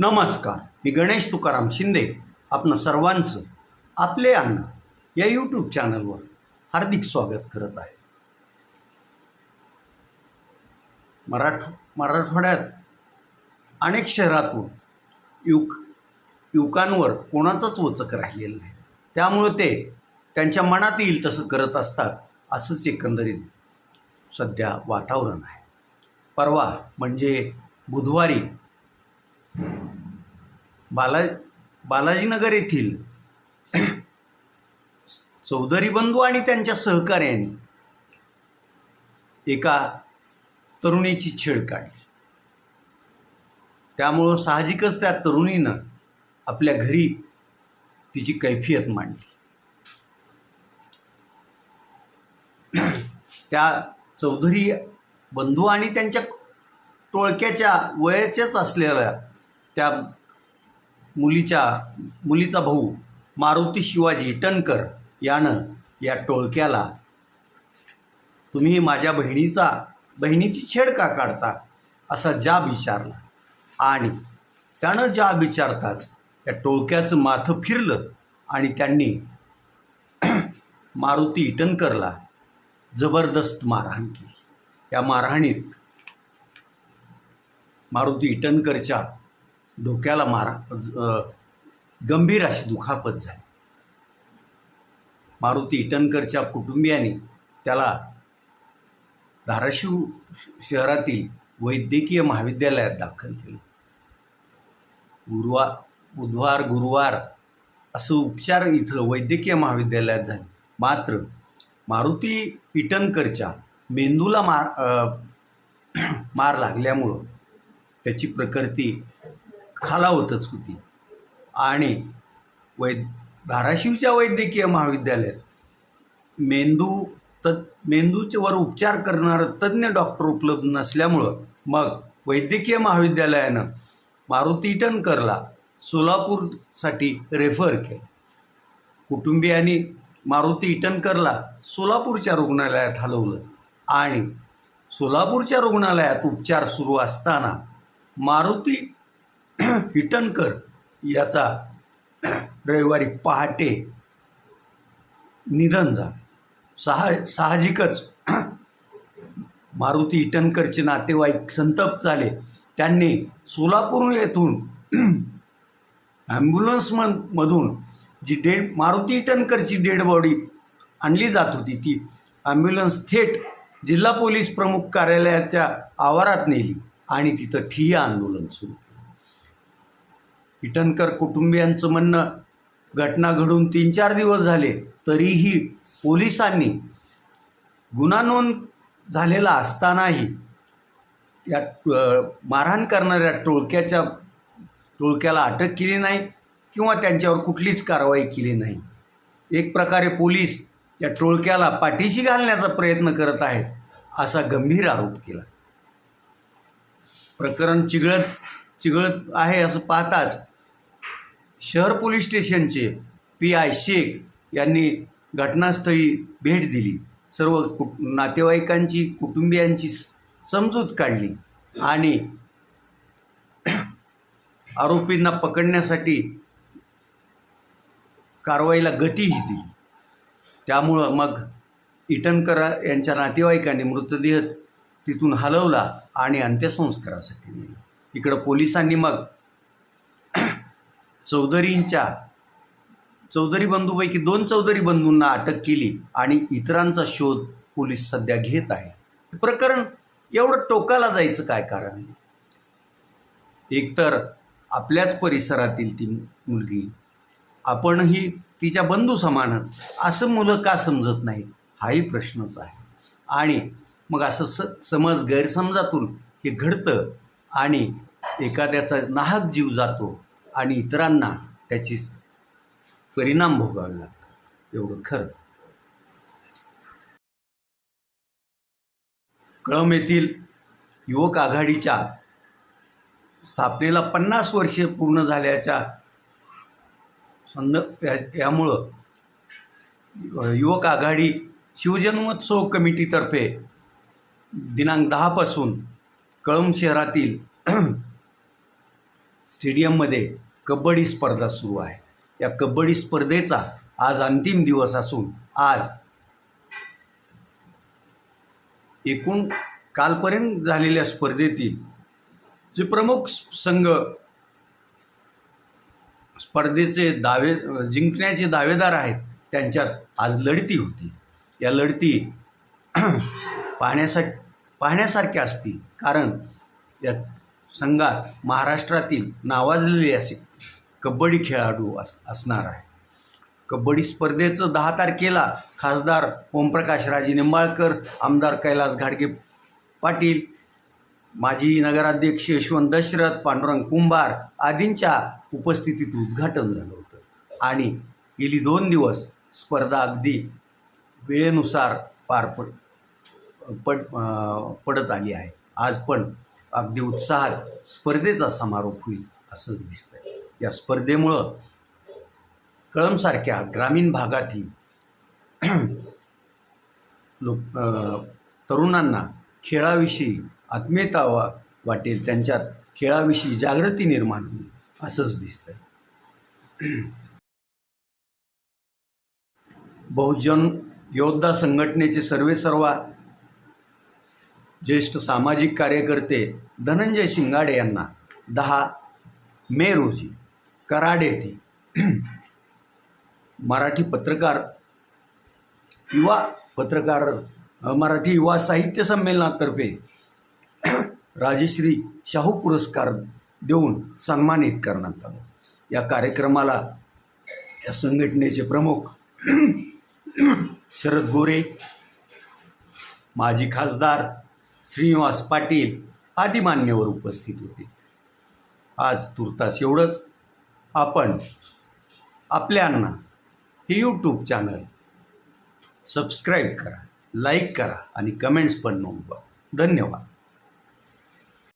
नमस्कार मी गणेश तुकाराम शिंदे आपण सर्वांचं आपले अन्न या यूट्यूब चॅनलवर हार्दिक स्वागत करत आहे. मराठ मराठवाड्यात अनेक शहरातून युवक युवकांवर कोणाचंच वचक राहिलेलं नाही. त्यामुळं ते त्यांच्या मनात येईल तसं करत असतात असंच एकंदरीत सध्या वातावरण आहे. परवा म्हणजे बुधवारी बाला बालाजीनगर येथील चौधरी बंधू आणि त्यांच्या सहकार्याने एका तरुणीची छेड काढली. त्यामुळं साहजिकच त्या तरुणीनं आपल्या घरी तिची कैफियत मांडली. त्या चौधरी बंधू आणि त्यांच्या टोळक्याच्या वयाच्याच असलेल्या त्या मुलीच्या मुलीचा भाऊ मारुती शिवाजी टनकर यानं या टोळक्याला तुम्ही माझ्या बहिणीचा बहिणीची छेड का काढता? असा जाब विचारला. आणि त्यानं जाब विचारताच त्या टोळक्याचं माथं फिरलं आणि त्यांनी मारुती इटनकरला जबरदस्त मारहाण केली. या मारहाणीत मारुती इटनकरच्या डोक्याला मारा. गंभीर अशी दुखापत झाली. मारुती इटनकरच्या कुटुंबियांनी त्याला धाराशिव शहरातील वैद्यकीय महाविद्यालयात दाखल केलं. गुरुवार बुधवार गुरुवार असं उपचार इथं वैद्यकीय महाविद्यालयात झाले. मात्र मारुती इटनकरच्या मेंदूला मार आ, मार लागल्यामुळं त्याची प्रकृती खालावतच होती आणि वै धाराशिवच्या वैद्यकीय महाविद्यालयात मेंदू त मेंदूच्यावर उपचार करणारं तज्ज्ञ डॉक्टर उपलब्ध नसल्यामुळं मग वैद्यकीय महाविद्यालयानं मारुती इटनकरला सोलापूरसाठी रेफर केलं. कुटुंबियांनी मारुती इटनकरला सोलापूरच्या रुग्णालयात हलवलं आणि सोलापूरच्या रुग्णालयात उपचार सुरू असताना मारुती हिटनकर याचा रविवारी पहाटे निधन झालं. सहा साहजिकच मारुती इटनकरचे नातेवाईक संतप्त झाले. त्यांनी सोलापूर येथून ॲम्ब्युलन्स मधून जी डेड मारुती इटनकरची डेड बॉडी आणली जात होती ती ॲम्ब्युलन्स थेट जिल्हा पोलीस प्रमुख कार्यालयाच्या आवारात नेली आणि तिथं ठिय्या आंदोलन सुरू केलं. इटनकर कुटुंबियांचं म्हणणं घटना घडून तीन चार दिवस झाले तरीही पोलिसांनी गुन्हा नोंद झालेला असतानाही या मारहाण करणाऱ्या टोळक्याच्या टोळक्याला अटक केली नाही किंवा त्यांच्यावर कुठलीच कारवाई केली नाही. एक प्रकारे पोलीस या टोळक्याला पाठीशी घालण्याचा प्रयत्न करत आहेत असा गंभीर आरोप केला. प्रकरण चिघळत चिघळत आहे असं पाहताच शहर पोलीस स्टेशनचे पी आय शेख यांनी घटनास्थळी भेट दिली. सर्व कुट नातेवाईकांची कुटुंबियांची समजूत काढली आणि आरोपींना पकडण्यासाठी कारवाईला गतीही दिली. त्यामुळं मग इटनकर यांच्या नातेवाईकांनी मृतदेह तिथून हलवला आणि अंत्यसंस्कारासाठी नेला. इकडं पोलिसांनी मग चौधरींच्या चौधरी बंधूपैकी दोन चौधरी बंधूंना अटक केली आणि इतरांचा शोध पोलीस सध्या घेत आहे. प्रकरण एवढं टोकाला जायचं काय कारण? एकतर आपल्याच परिसरातील ती मुलगी आपणही तिच्या बंधू समानच असं मुलं का समजत नाही हाही प्रश्नच आहे. आणि मग असं स समज गैरसमजातून हे घडतं आणि एखाद्याचा नाहक जीव जातो आणि इतरांना त्याची परिणाम भोगावे लागतात. एवढं खरं. कळम येथील युवक आघाडीच्या स्थापनेला पन्नास वर्षे पूर्ण झाल्याच्या संद यामुळं युवक आघाडी शिवजन्मोत्सव कमिटीतर्फे दिनांक दहापासून कळंब शहरातील स्टेडियममध्ये कबड्डी स्पर्धा सुरू आहे. या कबड्डी स्पर्धेचा आज अंतिम दिवस असून आज एकूण कालपर्यंत झालेल्या स्पर्धेतील जे प्रमुख संघ स्पर्धेचे दावे जिंकण्याचे दावेदार आहेत त्यांच्यात आज लढती होती. या लढती पाहण्यासाठी पाहण्यासारख्या असतील. कारण या संघात महाराष्ट्रातील नावाजलेले असे कबड्डी खेळाडू अस असणार आहे. कबड्डी स्पर्धेचं दहा तारखेला खासदार ओमप्रकाश राजे निंबाळकर आमदार कैलास घाडगे पाटील माजी नगराध्यक्ष यशवंत दशरथ पांडुरंग कुंभार आदींच्या उपस्थितीत उद्घाटन झालं होतं. आणि गेली दोन दिवस स्पर्धा अगदी वेळेनुसार पार पड पड पडत आली आहे. आज पण अगदी उत्साहात स्पर्धेचा समारोप होईल असंच दिसतंय. या स्पर्धेमुळं कळमसारख्या ग्रामीण भागातील लोक तरुणांना खेळाविषयी आत्मीयता वा वाटेल त्यांच्यात खेळाविषयी जागृती निर्माण होईल असंच दिसतंय. बहुजन योद्धा संघटनेचे सर्वेसर्वा ज्येष्ठ सामाजिक कार्यकर्ते धनंजय शिंगाडे यांना दहा मे रोजी कराड येथे मराठी पत्रकार युवा पत्रकार मराठी युवा साहित्य संमेलनातर्फे राजश्री शाहू पुरस्कार देऊन सन्मानित करण्यात आलं. या कार्यक्रमाला या संघटनेचे प्रमुख शरद गोरे माजी खासदार श्रीनिवास पाटील आदी मान्यवर उपस्थित होते. आज तुर्तास एवढंच. आपण आपल्यांना हे यूट्यूब चॅनल सबस्क्राईब करा लाईक करा आणि कमेंट्स पण नोंदवा. धन्यवाद.